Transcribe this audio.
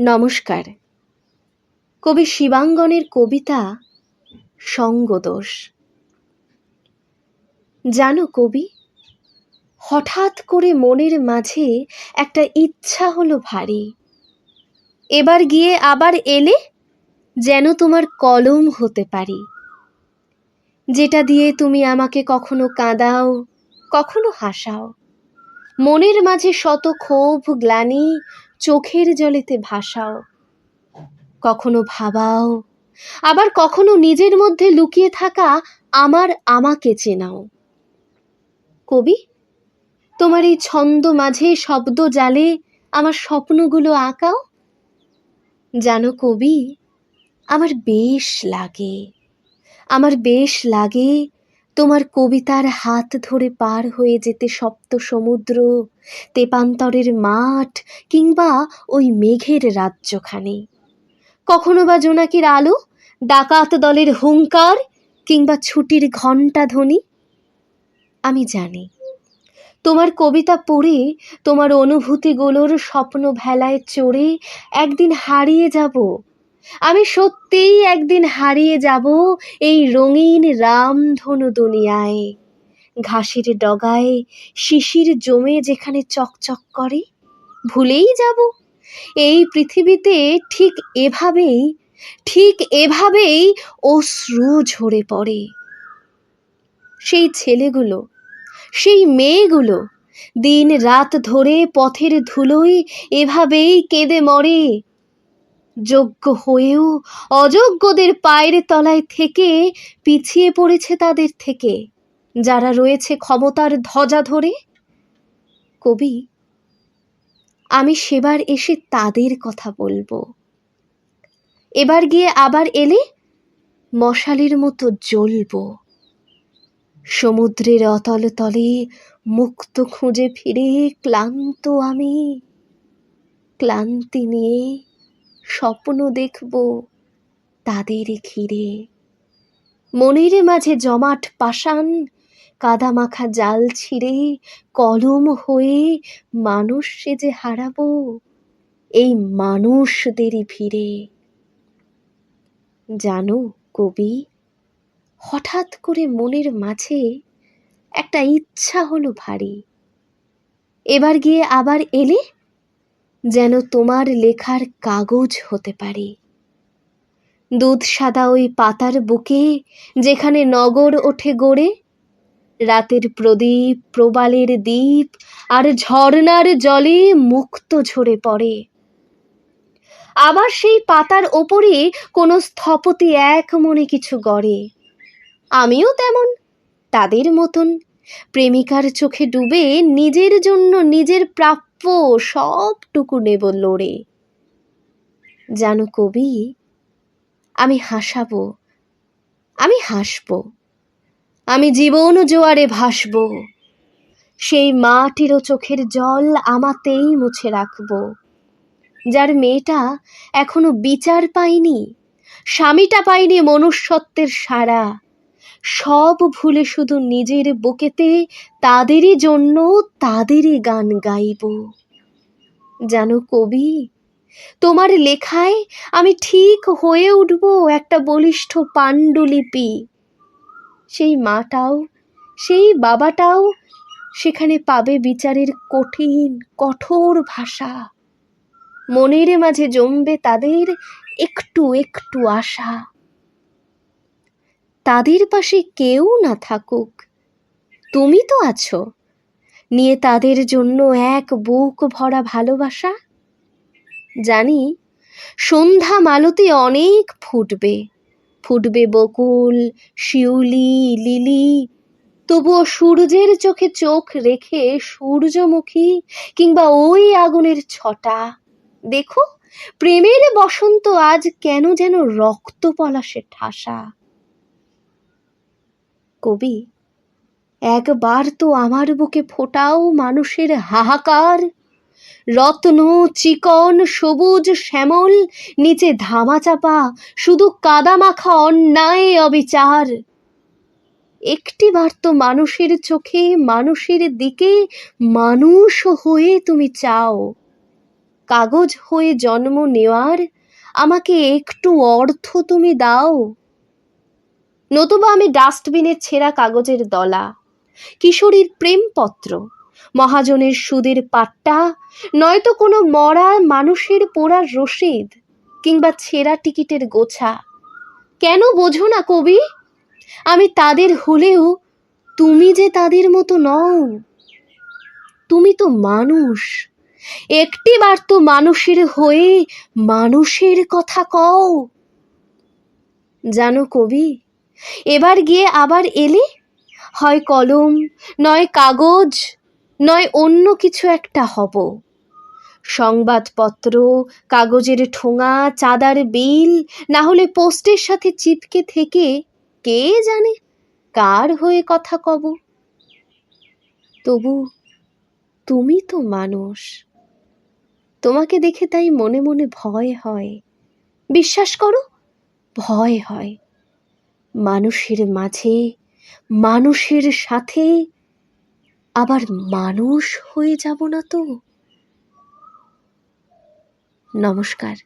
নমস্কার। কবি শিবাঙ্গনের কবিতা সঙ্গদোষ। জানো কবি, হঠাৎ করে মনের মাঝে একটা ইচ্ছা হলো ভারী। এবার গিয়ে আবার এলে যেন তোমার কলম হতে পারি। যেটা দিয়ে তুমি আমাকে কখনো কাঁদাও, কখনো হাসাও। মনের মাঝে শত ক্ষোভ, গ্লানি চোখের জলেতে ভাসাও। কখনো ভাবাও, আবার কখনো নিজের মধ্যে লুকিয়ে থাকা আমার আমাকে চেনাও। কবি, তোমার এই ছন্দ মাঝে শব্দ জালে আমার স্বপ্নগুলো আঁকাও? জানো কবি, আমার বেশ লাগে, আমার বেশ লাগে তোমার কবিতার হাত ধরে পার হয়ে যেতে সপ্ত সমুদ্র, তেপান্তরের মাঠ কিংবা ওই মেঘের রাজ্যখানে। কখনো বা জোনাকির আলো, ডাকাত দলের হুঙ্কার কিংবা ছুটির ঘণ্টা ধ্বনি? আমি জানি। তোমার কবিতা পড়ে, তোমার অনুভূতিগুলোর স্বপ্ন ভেলায় চড়ে একদিন হারিয়ে যাব আমি সত্যিই একদিন হারিয়ে যাব এই রঙিন রামধনু দুনিয়ায়। ঘাসের ডগায় শিশির জমে যেখানে চকচক করে, ভুলেই যাব। এই পৃথিবীতে ঠিক এভাবেই ঠিক এভাবেই অশ্রু ঝরে পড়ে। সেই ছেলেগুলো, সেই মেয়েগুলো দিন রাত ধরে পথের ধুলোয় এভাবেই কেঁদে মরে। যোগ্য হয়েও অযোগ্যদের পায়ের তলায় থেকে পিছিয়ে পড়েছে তাদের থেকে। যারা রয়েছে ক্ষমতার ধ্বজা ধরে। কবি, আমি সেবার এসে তাদের কথা বলব। এবার গিয়ে আবার এলে মশালির মতো জ্বলবো। সমুদ্রের অতল তলে মুক্ত খুঁজে ফিরে ক্লান্ত আমি, ক্লান্তি নিয়ে স্বপ্ন দেখব তাদের ঘিরে। মনের মাঝে জমাট পাষাণ, কাদামাখা জাল ছিঁড়ে, কলম হয়ে মানুষ সেজে হারাবো এই মানুষদেরই ভিড়ে। জানো কবি, হঠাৎ করে মনের মাঝে একটা ইচ্ছা হলো ভারী। এবার গিয়ে আবার এলে যেন তোমার লেখার কাগজ হতে পারে। দুধ সাদা ওই পাতার বুকে যেখানে নগর ওঠে গড়ে, রাতের প্রদীপ প্রবালের দ্বীপ আর ঝর্ণার জলে মুক্ত ঝরে পড়ে। আবার সেই পাতার ওপরে কোনো স্থপতি এক মনে কিছু গড়ে। আমিও তেমন, তাদের মতন। প্রেমিকার চোখে ডুবে নিজের জন্য নিজের প্রাপ্য সবটুকু নেব লড়ে। জানো কবি, আমি হাসাবো, আমি হাসব, আমি জীবন জোয়ারে ভাসব, সেই মাটিরও চোখের জল আমাতেই মুছে রাখব। যার মেয়েটা এখনও বিচার পায়নি, স্বামীটা পায়নি মনুষ্যত্বের সারা সব ভুলে শুধু নিজের বুকেতে তাদেরই জন্য তাদেরই গান গাইব। জানো কবি, তোমার লেখায় আমি ঠিক হয়ে উঠব একটা বলিষ্ঠ পাণ্ডুলিপি। সেই মাটাও, সেই বাবাটাও সেখানে পাবে বিচারের কঠিন, কঠোর ভাষা। মনের মাঝে জমবে তাদের একটু একটু আশা। তাদের পাশে কেউ না থাকুক। তুমি তো আছো। নিয়ে তাদের জন্য এক বুক ভরা ভালোবাসা? জানি, সন্ধ্যা মালতি অনেক ফুটবে। ফুটবে বকুল, শিউলি, লিলি, তবুও সূর্যের চোখে চোখ রেখে সূর্যমুখী কিংবা ওই আগুনের ছটা। দেখো, প্রেমের বসন্ত আজ কেন যেন রক্ত পলাশে ঠাসা। কবি, একবার তো আমার বুকে ফোটাও মানুষের হাহাকার। রত্ন, চিকন, সবুজ, শ্যামল, নিচে ধামাচাপা শুধু কাদামাখা অন্যায় অবিচার। একটিবার তো মানুষের চোখে, মানুষের দিকে মানুষ হয়ে তুমি চাও। কাগজ হয়ে জন্ম নেওয়ার আমাকে একটু অর্থ তুমি দাও। নতুবা আমি ডাস্টবিনে ছেঁড়া কাগজের দলা। কিশোরীর প্রেমপত্র, মহাজনের সুদের পাট্টা, নয়তো কোনো মরা মানুষের পোড়ার রসিদ কিংবা ছেঁড়া টিকিটের গোছা। কেন বোঝো না কবি? আমি তাদের হলেও তুমি যে তাদের মতো নও। তুমি তো মানুষ। একটিবার তো মানুষের হয়ে মানুষের কথা কও। জানো কবি এবার গিয়ে আবার এলে? হয় কলম, নয় কাগজ, নয় অন্য কিছু একটা হব। সংবাদপত্র, কাগজের ঠোঙা, চাঁদার বিল, না হলে পোস্টের সাথে চিপকে থেকে কে জানে কার হয়ে কথা কব? তবু তুমি তো মানুষ। তোমাকে দেখে তাই মনে মনে ভয় হয়। বিশ্বাস করো, ভয় হয়। মানুষের মাঝে মানুষের সাথে। আবার মানুষ হয়ে যাব না তো? নমস্কার।